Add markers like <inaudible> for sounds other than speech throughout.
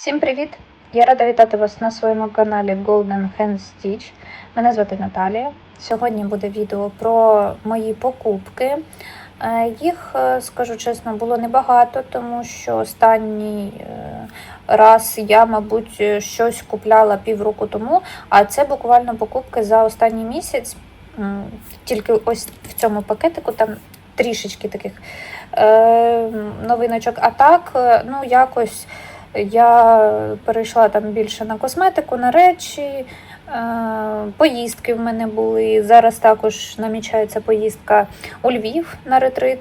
Всім привіт! Я рада вітати вас на своєму каналі Golden Hand Stitch. Мене звати Наталія. Сьогодні буде відео про мої покупки. Е, Їх, е, скажу чесно, було небагато, тому що останній е, раз я, мабуть, щось купляла півроку тому, а це буквально покупки за останній місяць. Тільки ось в цьому пакетику там трішечки таких новиночок. А так, ну якось. Я перейшла там більше на косметику, на речі. е, Поїздки в мене були. Зараз також намічається поїздка у Львів на ретрит.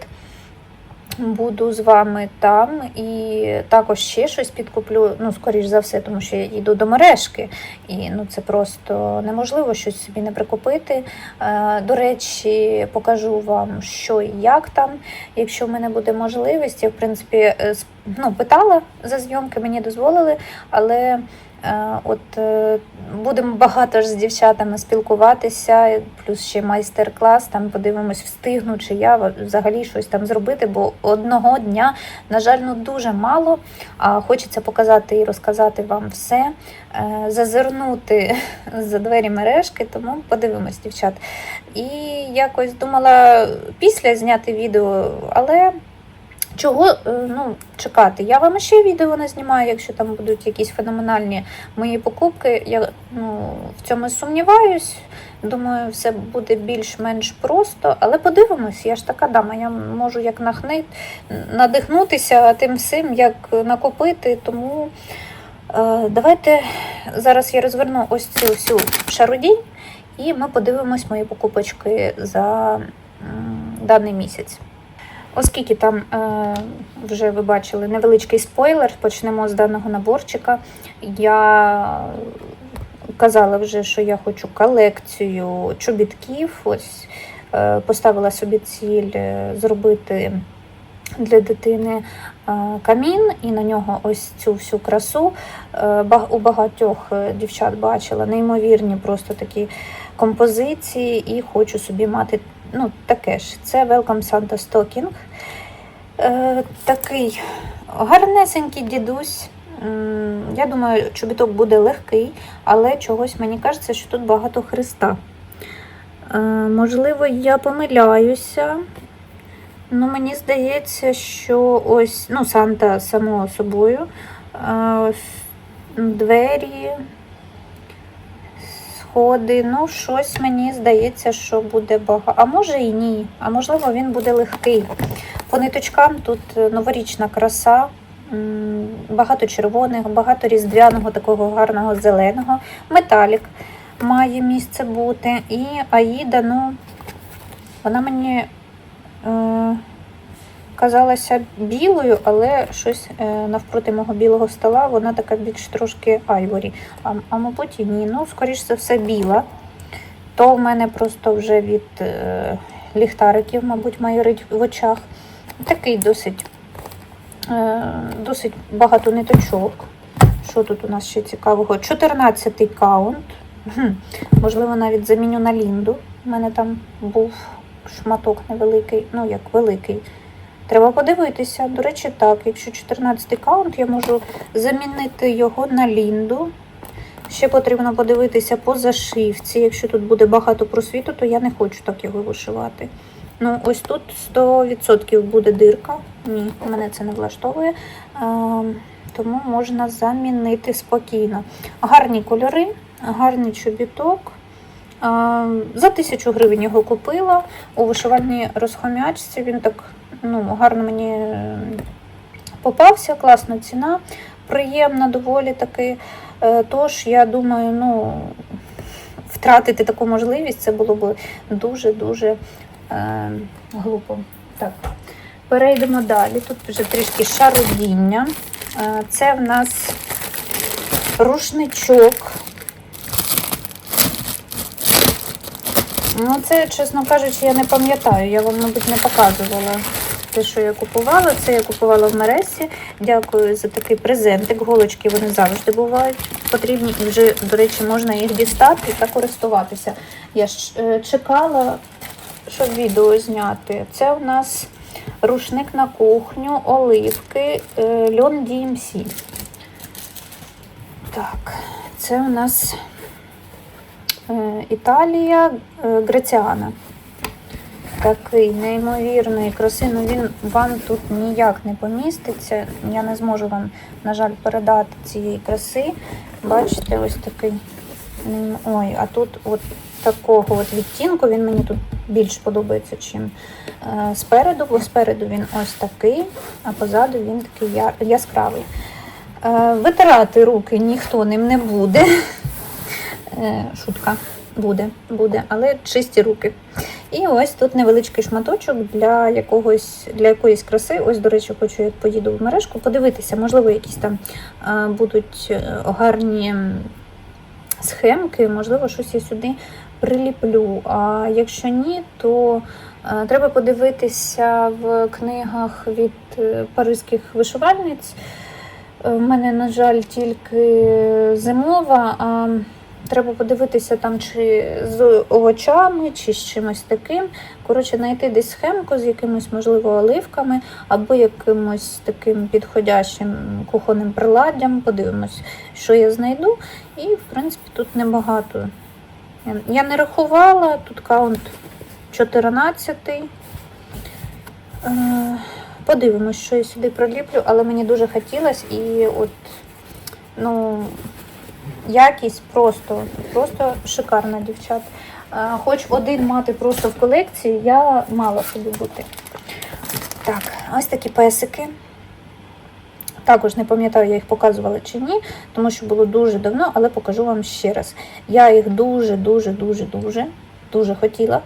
Буду з вами там і також ще щось підкуплю. Ну, скоріш за все, тому що я йду до мережки, і ну це просто неможливо щось собі не прикупити. Е, До речі, покажу вам, що і як там. Якщо в мене буде можливість, я в принципі е, ну, питала за зйомки, мені дозволили, але от е, будемо багато ж з дівчатами спілкуватися, плюс ще майстер-клас, там подивимось, встигну, чи я взагалі щось там зробити, бо одного дня, на жаль, ну дуже мало. А хочеться показати і розказати вам все, е, зазирнути <laughs> за двері мережки, тому подивимось, дівчат. І якось думала після зняти відео, але чого е, ну, чекати? Я вам ще відео не знімаю, якщо там будуть якісь феноменальні мої покупки. Я ну, в цьому сумніваюсь. Думаю, все буде більш-менш просто, але подивимось, я ж така дама, я можу як нахнить, надихнутися тим всім, як накопити. Тому е, давайте зараз я розверну ось цю всю шарудінь, і ми подивимось мої покупочки за м, даний місяць. Оскільки там е, вже ви бачили невеличкий спойлер, почнемо з даного наборчика. Я казала вже, що я хочу колекцію чобітків. Ось е, поставила собі ціль е, зробити для дитини е, камін і на нього ось цю всю красу. Е, У багатьох е, дівчат бачила неймовірні просто такі композиції, і хочу собі мати ну, таке ж. Це Welcome Santa Stocking. Е, такий гарнесенький дідусь. Я думаю, чобіток буде легкий, але чогось мені кажеться, що тут багато хреста. Е, можливо, я помиляюся. Ну, мені здається, що ось, ну, Санта само собою. Е, двері, сходи, ну, щось мені здається, що буде багато. А може і ні. А можливо, він буде легкий. По ниточкам тут е, новорічна краса, багато червоних, багато різдвяного, такого гарного зеленого. Металік має місце бути. І Аїда, ну, вона мені е, казалася білою, але щось е, навпроти мого білого стола, вона така більш трошки айворі. А, а мабуть, і ні. Ну, скоріш за все, біла. То в мене просто вже від е, ліхтариків, мабуть, майорить в очах. Такий досить, е, досить багато ниточок. Що тут у нас ще цікавого? 14-й каунт. Хм, Можливо, навіть заміню на лінду. У мене там був шматок невеликий, ну як великий. Треба подивитися. До речі, так, якщо 14-й каунт, я можу замінити його на лінду. Ще потрібно подивитися по зашивці. Якщо тут буде багато просвіту, то я не хочу так його вишивати. Ну, ось тут 100% буде дирка. Ні, мене це не влаштовує. Тому можна замінити спокійно. Гарні кольори, гарний чобіток. За тисячу гривень його купила у вишивальній розхомячці. Він так ну, гарно мені ем, попався, класна ціна, приємна доволі таки. Е, Тож, я думаю, ну, втратити таку можливість це було б дуже-дуже е, глупо. Так, перейдемо далі. Тут вже трішки шародіння. Е, це в нас рушничок. Ну, це, чесно кажучи, я не пам'ятаю. Я вам, мабуть, не показувала те, що я купувала. Це я купувала в мересі. Дякую за такий презентик. Голочки вони завжди бувають потрібні. Вже, до речі, можна їх дістати та користуватися. Я ж е, чекала, щоб відео зняти. Це у нас рушник на кухню, оливки, е, льон DMC. Так, це у нас е, Італія Греціана. Такий неймовірної краси. Ну він вам тут ніяк не поміститься. Я не зможу вам, на жаль, передати цієї краси. Бачите, ось такий. Ой, а тут от такого от відтінку він мені тут більш подобається, чим е, спереду, бо спереду він ось такий, а позаду він такий яскравий. Е, Витирати руки ніхто ним не буде. Е, Шутка. Буде, буде, але чисті руки. І ось тут невеличкий шматочок для якогось для якоїсь краси. Ось, до речі, хочу, як поїду в мережку, подивитися, можливо, якісь там будуть е, гарні схемки, можливо, щось я сюди приліплю. А якщо ні, то е, треба подивитися в книгах від е, паризьких вишивальниць. У мене, на жаль, тільки зимова, а треба подивитися там, чи з овочами, чи з чимось таким. Коротше, знайти десь схемку з якимось, можливо, оливками або якимось таким підходящим кухонним приладдям. Подивимось, що я знайду. І, в принципі, тут небагато. Я- Я не рахувала, тут каунт 14. Е, Подивимось, що я сюди приліплю, але мені дуже хотілося і от, ну, якість просто, просто шикарна, дівчат. Е, Хоч один мати просто в колекції, я мала собі бути. Так, ось такі песики. Також не пам'ятаю, я їх показувала чи ні, тому що було дуже давно, але покажу вам ще раз. Я їх дуже, дуже, хотіла.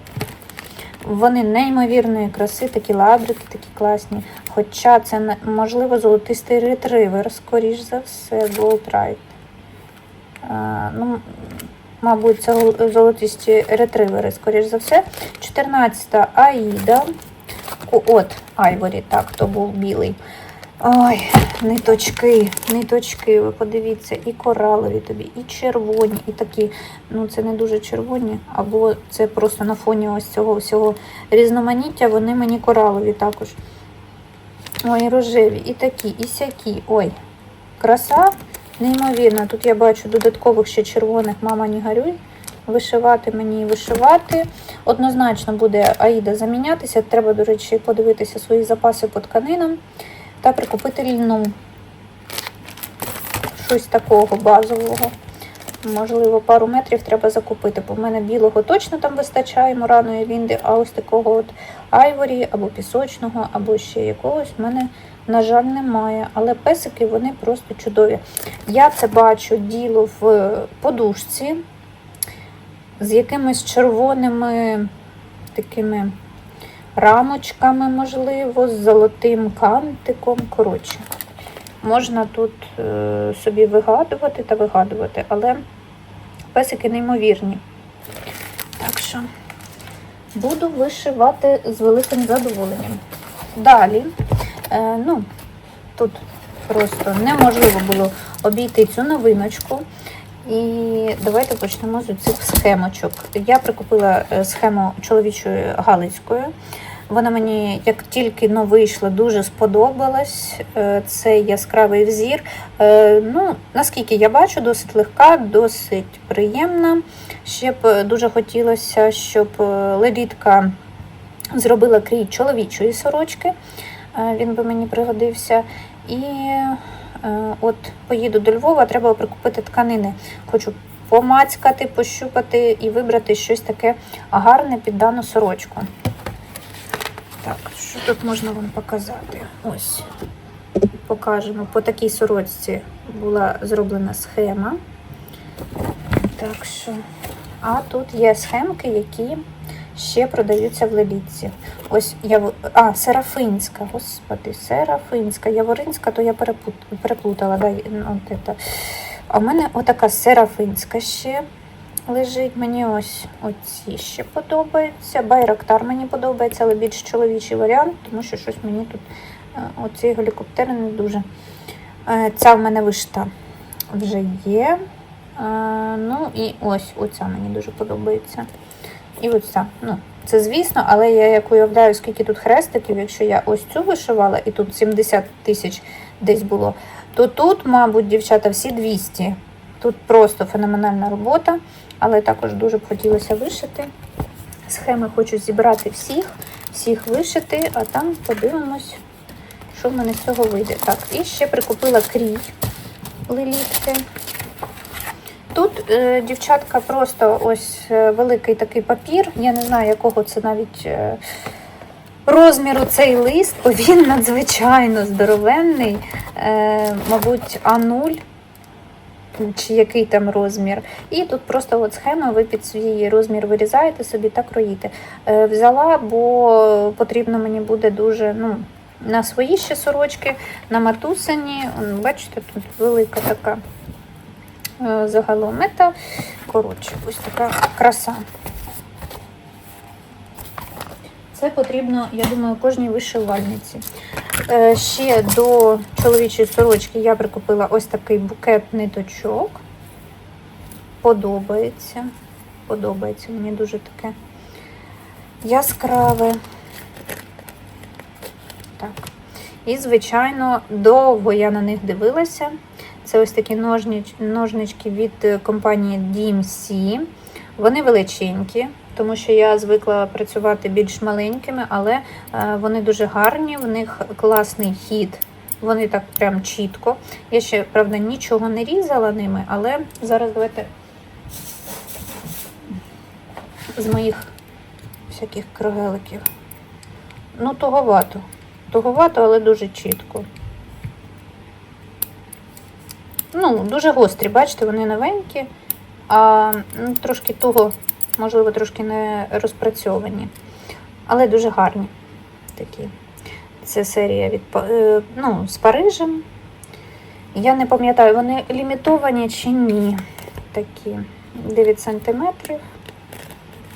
Вони неймовірної краси, такі лабрики, такі класні. Хоча це можливо золотистий ретривер, скоріш за все, Gold. Ну, мабуть, це золотисті ретривери, скоріш за все. 14-та Аїда. От, Айворі, так, то був білий. Ой, ниточки, ниточки, ви подивіться, і коралові тобі, і червоні, і такі, ну це не дуже червоні, або це просто на фоні ось цього всього різноманіття, вони мені коралові також. Ой, рожеві, і такі, і сякі. Ой, краса неймовірна. Тут я бачу додаткових ще червоних мама не горюй. Вишивати мені і вишивати. Однозначно буде Аїда замінятися. Треба, до речі, подивитися свої запаси по тканинам та прикупити льну. Щось такого базового. Можливо, пару метрів треба закупити, бо в мене білого точно там вистачає мураної лінди, а ось такого от айворі або пісочного, або ще якогось в мене, на жаль, немає. Але песики вони просто чудові. Я це бачу діло в подушці з якимись червоними такими рамочками, можливо, з золотим кантиком. Коротше, можна тут е, собі вигадувати та вигадувати, але песики неймовірні. Так що буду вишивати з великим задоволенням. Далі, е, ну, тут просто неможливо було обійти цю новиночку. І давайте почнемо з цих схемочок. Я прикупила е, схему чоловічої Галицької. Вона мені, як тільки но вийшла, дуже сподобалась. Е, Цей яскравий взір. Е, Ну, наскільки я бачу, досить легка, досить приємна. Ще б е, дуже хотілося, щоб е, лелітка зробила крій чоловічої сорочки. Е, Він би мені пригодився. І е, от поїду до Львова, треба прикупити тканини. Хочу помацькати, пощупати і вибрати щось таке гарне під дану сорочку. Так, що тут можна вам показати? Ось. Покажемо. По такій сорочці була зроблена схема. Так що. А тут є схемки, які ще продаються в лелітці. Ось я а, серафинська, господи, серафинська. Яворинська, то я переплутала. Да? ну, От это. А в мене отака серафинська ще лежить. Мені ось оці ще подобаються. Байрактар мені подобається, але більш чоловічий варіант, тому що щось мені тут е, оці гелікоптери не дуже. Е, Ця в мене вишта вже є. Е, Ну і ось оця мені дуже подобається. І оця. Ну, це звісно, але я як уявляю, скільки тут хрестиків, якщо я ось цю вишивала, і тут 70 тисяч десь було, то тут, мабуть, дівчата, всі 200 Тут просто феноменальна робота, але також дуже б хотілося вишити. Схеми хочу зібрати всіх, всіх вишити, а там подивимось, що в мене з цього вийде. Так, і ще прикупила крій лелітки. Тут, е, дівчатка, просто ось е, великий такий папір. Я не знаю, якого це навіть е, розміру цей лист, бо він надзвичайно здоровенний. Е, мабуть, А0 чи який там розмір. І тут просто от схема, ви під свій розмір вирізаєте собі та кроїте. Е, взяла, бо потрібно мені буде дуже ну, на свої ще сорочки, на матусині. Бачите, тут велика така загалом. Це, коротше, ось така краса. Це потрібно, я думаю, кожній вишивальниці. Е, Ще до чоловічої сорочки я прикупила ось такий букет ниточок. Подобається. Подобається мені дуже таке яскраве. Так. І, звичайно, довго я на них дивилася. Це ось такі ножніч, ножнички від е, компанії DMC. Вони величенькі, тому що я звикла працювати більш маленькими, але е, вони дуже гарні, в них класний хід. Вони так прям чітко. Я ще, правда, нічого не різала ними, але зараз давайте з моїх всяких крагеликів. Ну, туговато. Туговато, але дуже чітко. Ну, дуже гострі, бачите, вони новенькі, а ну, трошки туго, можливо, трошки не розпрацьовані. Але дуже гарні такі. Це серія від е, ну, з Парижем. Я не пам'ятаю, вони лімітовані чи ні. Такі 9 сантиметрів.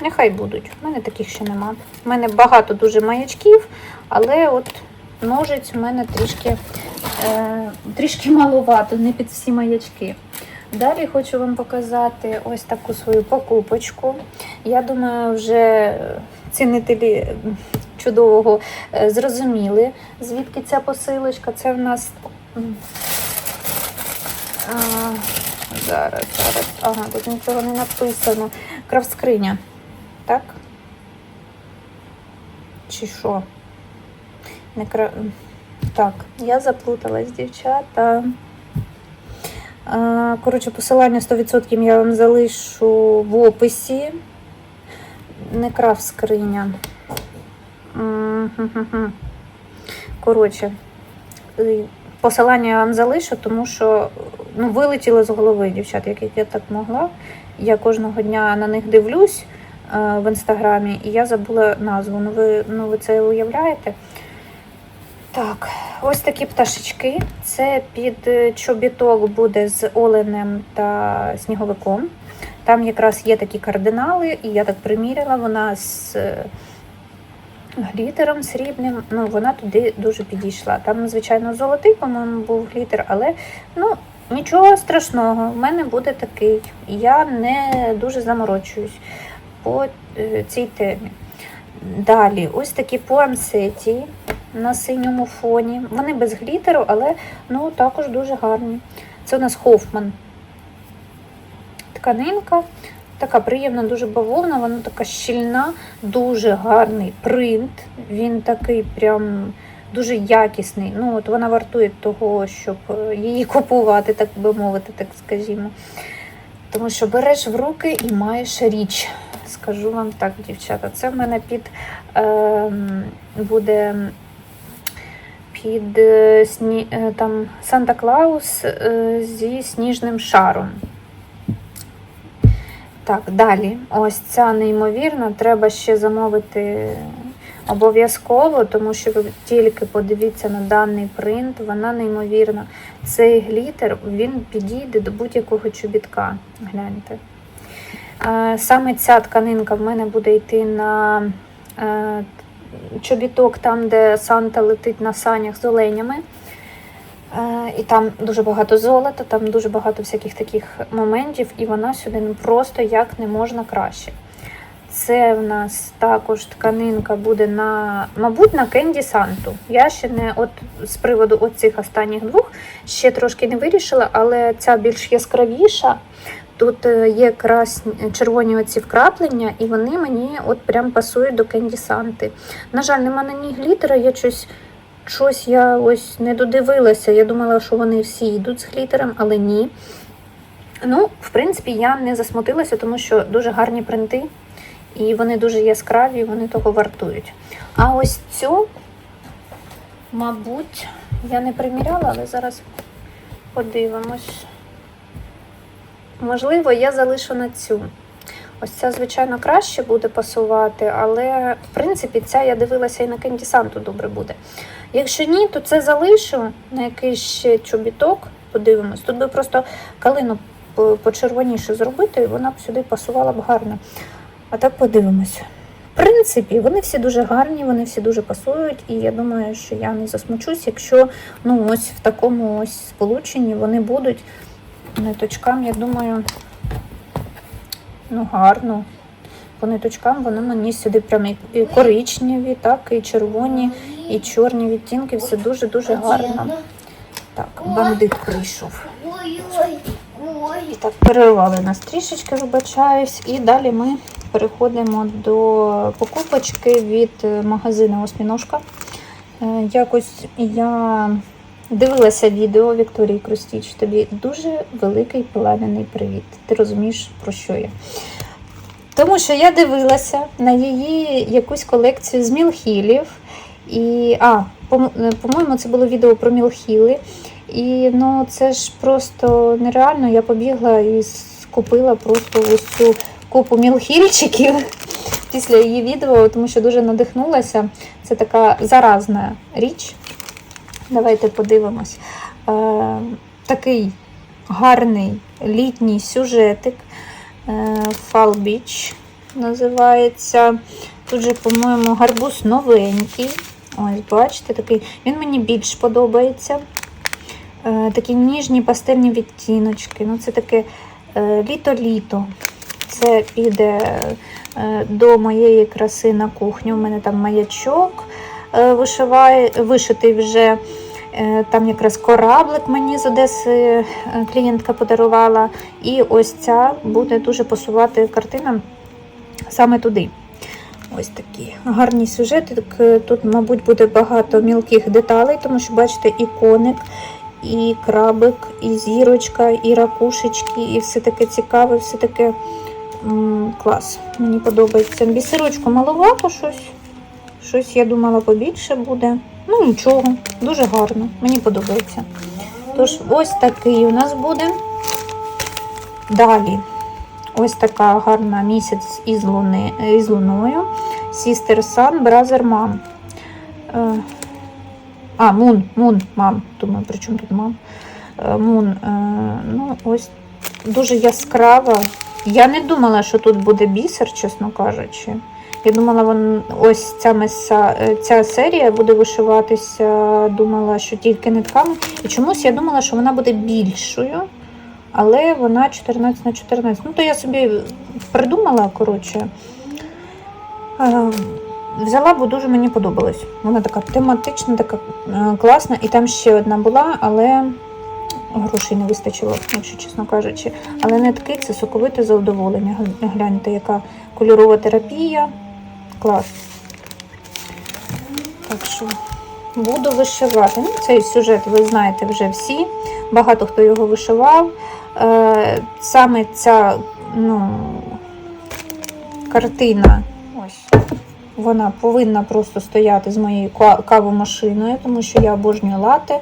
Нехай будуть. У мене таких ще нема. У мене багато дуже маячків, але от ножиць у мене трішки, е, трішки маловато, не під всі маячки. Далі хочу вам показати ось таку свою покупочку. Я думаю, вже цінителі чудового е, зрозуміли, звідки ця посилочка. Це в нас. А, зараз, зараз. Ага, тут нічого не написано. Кравскриня. Так? Чи що? Не кра... Так, я заплуталась, дівчата. Коротше, посилання 100% я вам залишу в описі. Не крав скриня. Коротше, е, посилання я вам залишу, тому що ну, вилетіло з голови, дівчат, як я так могла. Я кожного дня на них дивлюсь е, в інстаграмі, і я забула назву. Ну ви, ну, ви це уявляєте? Так, ось такі пташечки. Це під е, чобіток буде з оленем та сніговиком. Там якраз є такі кардинали, і я так приміряла, вона з е, глітером срібним. Ну, вона туди дуже підійшла. Там, звичайно, золотий, по-моєму, був глітер, але ну, нічого страшного, в мене буде такий. Я не дуже заморочуюсь по е, цій темі. Далі, ось такі пуансеті на синьому фоні. Вони без глітеру, але ну, також дуже гарні. Це у нас Хофман. Тканинка. Така приємна, дуже бавовна, вона така щільна, дуже гарний принт. Він такий прям дуже якісний. Ну, от вона вартує того, щоб е, її купувати, так би мовити, так скажімо. Тому що береш в руки і маєш річ. Скажу вам так, дівчата. Це в мене під ем, буде під е, сні, е, там Санта Клаус е, зі сніжним шаром. Так, далі. Ось ця неймовірна. Треба ще замовити обов'язково, тому що ви тільки подивіться на даний принт, вона неймовірна. Цей глітер він підійде до будь-якого чобітка. Гляньте. Е, Саме ця тканинка в мене буде йти на е, чобіток, там, де Санта летить на санях з оленями. Е, І там дуже багато золота, там дуже багато всяких таких моментів, і вона сюди ну, просто як не можна краще. Це в нас також тканинка буде на, мабуть, на Кенді Санту. Я ще не от з приводу оцих останніх двох ще трошки не вирішила, але ця більш яскравіша. Тут е, є красні червоні оці вкраплення, і вони мені от прям пасують до Кенді Санти. На жаль, нема на ній глітера, я щось, щось я ось не додивилася. Я думала, що вони всі йдуть з глітером, але ні. Ну, в принципі, я не засмутилася, тому що дуже гарні принти, і вони дуже яскраві, вони того вартують. А ось цю, мабуть, я не приміряла, але зараз подивимось. Можливо, я залишу на цю. Ось ця, звичайно, краще буде пасувати, але в принципі ця я дивилася і на кендісанту добре буде. Якщо ні, то це залишу на якийсь ще чобіток, подивимось. Тут би просто калину почервоніше зробити, і вона б сюди пасувала б гарно. А так подивимось. В принципі, вони всі дуже гарні, вони всі дуже пасують, і я думаю, що я не засмучусь, якщо ну, ось в такому ось сполученні вони будуть ниточкам, я думаю, ну гарно. По ниточкам вони мені сюди прям і і коричневі, так, і червоні, і чорні відтінки. Все дуже-дуже гарно. Так, бандит прийшов. Ой-ой. Так, перервали нас трішечки, вибачаюсь. І далі ми переходимо до покупочки від е, магазину Осьміножка. Е, Якось я дивилася відео Вікторії Крустіч. Тобі дуже великий плам'яний привіт. Ти розумієш, про що я? Тому що я дивилася на її якусь колекцію з мілхілів. І, а, по- по-моєму, це було відео про мілхіли. І ну, це ж просто нереально. Я побігла і купила просто ось цю купу мілхільчиків після її відео, тому що дуже надихнулася. Це така заразна річ. Давайте подивимось. Е, такий гарний літній сюжетик. Е, Fall називається. Тут же, по-моєму, гарбуз новенький. Ось, бачите, такий. Він мені більш подобається. Е, такі ніжні пастельні відтіночки. Ну, це таке е, літо-літо. Це піде е, до моєї краси на кухню. У мене там маячок е, вишиває, вишитий вже. Е, Там якраз кораблик мені з Одеси е, клієнтка подарувала. І ось ця буде дуже пасувати картина саме туди. Ось такі гарні сюжети. Тут, мабуть, буде багато мілких деталей, тому що, бачите, і коник, і крабик, і зірочка, і ракушечки, і все таке цікаве, все таке м, клас. Мені подобається. Бісерочку маловато щось. Щось я думала побільше буде. Ну нічого, дуже гарно. Мені подобається. Тож, ось такий у нас буде. Далі. Ось така гарна місяць із, луни, із луною. Sister Sun, Brother Mom. Е, а, Moon, Moon, мам. Думаю, при чому тут мам? Е, Moon. Е, ну, ось дуже яскрава. Я не думала, що тут буде бісер, чесно кажучи. Я думала, вон, ось ця, меса, е, ця серія буде вишиватися, думала, що тільки нитками. І чомусь я думала, що вона буде більшою, але вона 14 на 14. Ну, то я собі придумала, коротше. Взяла, бо дуже мені подобалось. Вона така тематична, така е, класна. І там ще одна була, але грошей не вистачило, якщо чесно кажучи. Але нитки це соковите задоволення. Гляньте, яка кольорова терапія. Клас. Так що буду вишивати. Ну, цей сюжет ви знаєте вже всі. Багато хто його вишивав. Е, саме ця ну, картина. Ось. Вона повинна просто стояти з моєю ка- кавомашиною, тому що я обожнюю лате.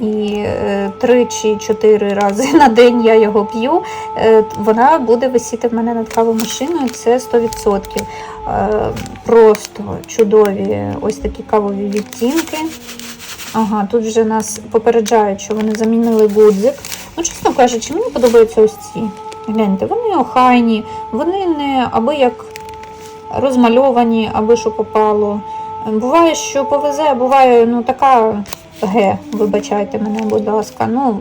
І е, три чи чотири рази <laughs> на день я його п'ю. Е, вона буде висіти в мене над кавомашиною, це 100%. Е, просто чудові ось такі кавові відтінки. Ага, тут вже нас попереджають, що вони замінили гудзик. Ну, чесно кажучи, мені подобаються ось ці. Гляньте, вони охайні, вони не аби як розмальовані, аби що попало. Буває, що повезе, буває ну, така ге, вибачайте мене, будь ласка. Ну,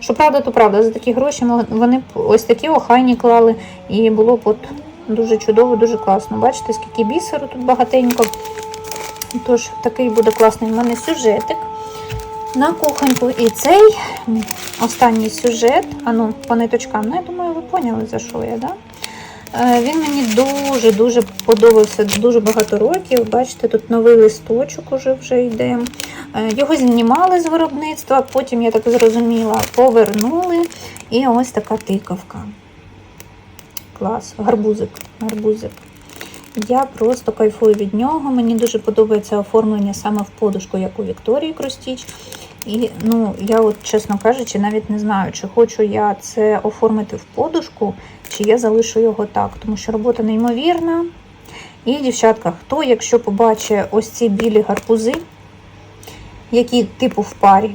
що то правда. За такі гроші вони ось такі охайні клали, і було б от Дуже чудово, дуже класно. Бачите, скільки бісеру тут багатенько. Тож, такий буде класний в мене сюжетик на кухоньку. І цей останній сюжет, а ну, по ниточкам, ну, я думаю, ви поняли, за що я, да? Е, Він мені дуже-дуже подобався дуже багато років. Бачите, тут новий листочок уже вже йде. Е, Його знімали з виробництва, потім, я так зрозуміла, повернули. І ось така тикавка. Клас, гарбузик, гарбузик. Я просто кайфую від нього. Мені дуже подобається оформлення саме в подушку, як у Вікторії Кростіч. І ну, я, от, чесно кажучи, навіть не знаю, чи хочу я це оформити в подушку, чи я залишу його так, тому що робота неймовірна. І, дівчатка, хто, якщо побачить ось ці білі гарбузи, які типу в парі,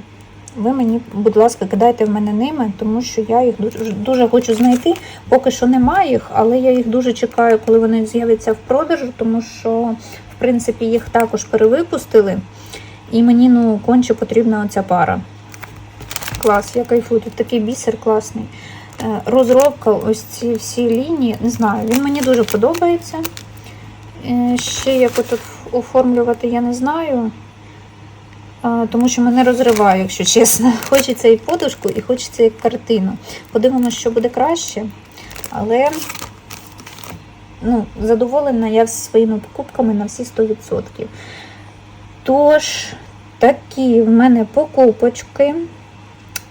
ви мені, будь ласка, кидайте в мене ними, тому що я їх дуже, дуже хочу знайти. Поки що немає їх, але я їх дуже чекаю, коли вони з'являться в продажу, тому що, в принципі, їх також перевипустили. І мені ну, конче потрібна оця пара. Клас, я кайфую. Тут такий бісер класний. Е, Розробка, ось ці всі лінії, не знаю, він мені дуже подобається. Е, Ще як тут оформлювати, я не знаю. Е, Тому що мене розриває, якщо чесно. <laughs> Хочеться і подушку, і хочеться і картину. Подивимося, що буде краще. Але ну, задоволена я своїми покупками на всі 100%. Тож, такі в мене покупочки.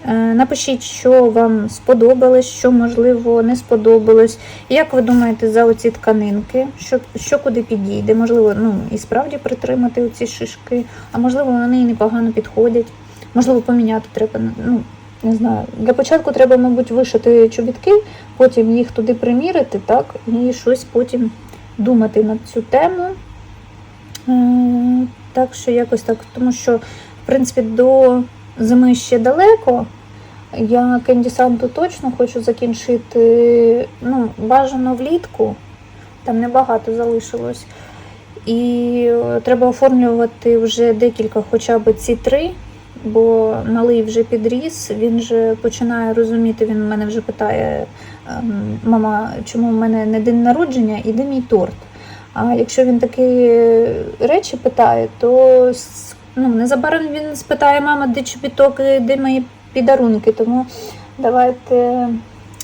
Е, Напишіть, що вам сподобалось, що можливо не сподобалось. Як ви думаєте за оці тканинки, що, що куди підійде? Можливо, ну і справді притримати оці шишки, а можливо, вони і непогано підходять. Можливо, поміняти треба. Ну, не знаю. Для початку треба, мабуть, вишити чобітки, потім їх туди примірити, так, і щось потім думати над цю тему. Так що якось так, тому що, в принципі, до зими ще далеко. Я Кенді Санту точно хочу закінчити ну, бажано влітку, там небагато залишилось. І треба оформлювати вже декілька, хоча б ці три, бо малий вже підріс, він вже починає розуміти, він мене вже питає, ем, мама, чому в мене не день народження і мій торт. А якщо він такі речі питає, то ну, незабаром він спитає, мама, де чобіток, де мої підарунки. Тому давайте,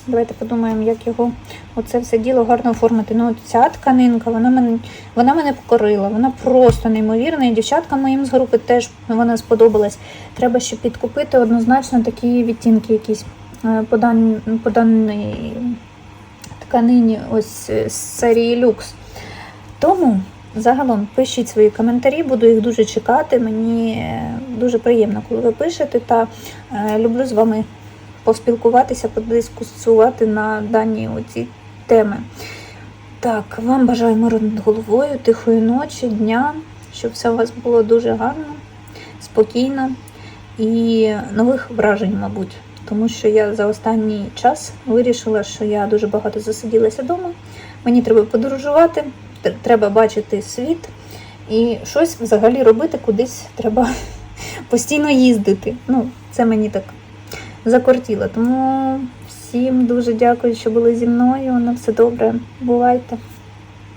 давайте подумаємо, як його оце все діло гарно оформити. Ну, ця тканинка, вона мене, вона мене покорила, вона просто неймовірна. І дівчаткам моїм з групи теж вона сподобалась. Треба ще підкупити однозначно такі відтінки якісь е, по, даній тканині ось е, серії люкс. Тому загалом пишіть свої коментарі, буду їх дуже чекати. Мені е, дуже приємно, коли ви пишете, та е, люблю з вами поспілкуватися, подискусувати на дані оці теми. Так, вам бажаю миру над головою, тихої ночі, дня, щоб все у вас було дуже гарно, спокійно і нових вражень, мабуть. Тому що я за останній час вирішила, що я дуже багато засиділася вдома. Мені треба подорожувати, треба бачити світ і щось взагалі робити кудись треба <laughs> постійно їздити. Ну, це мені так закортіло. Тому всім дуже дякую, що були зі мною. На все добре. Бувайте.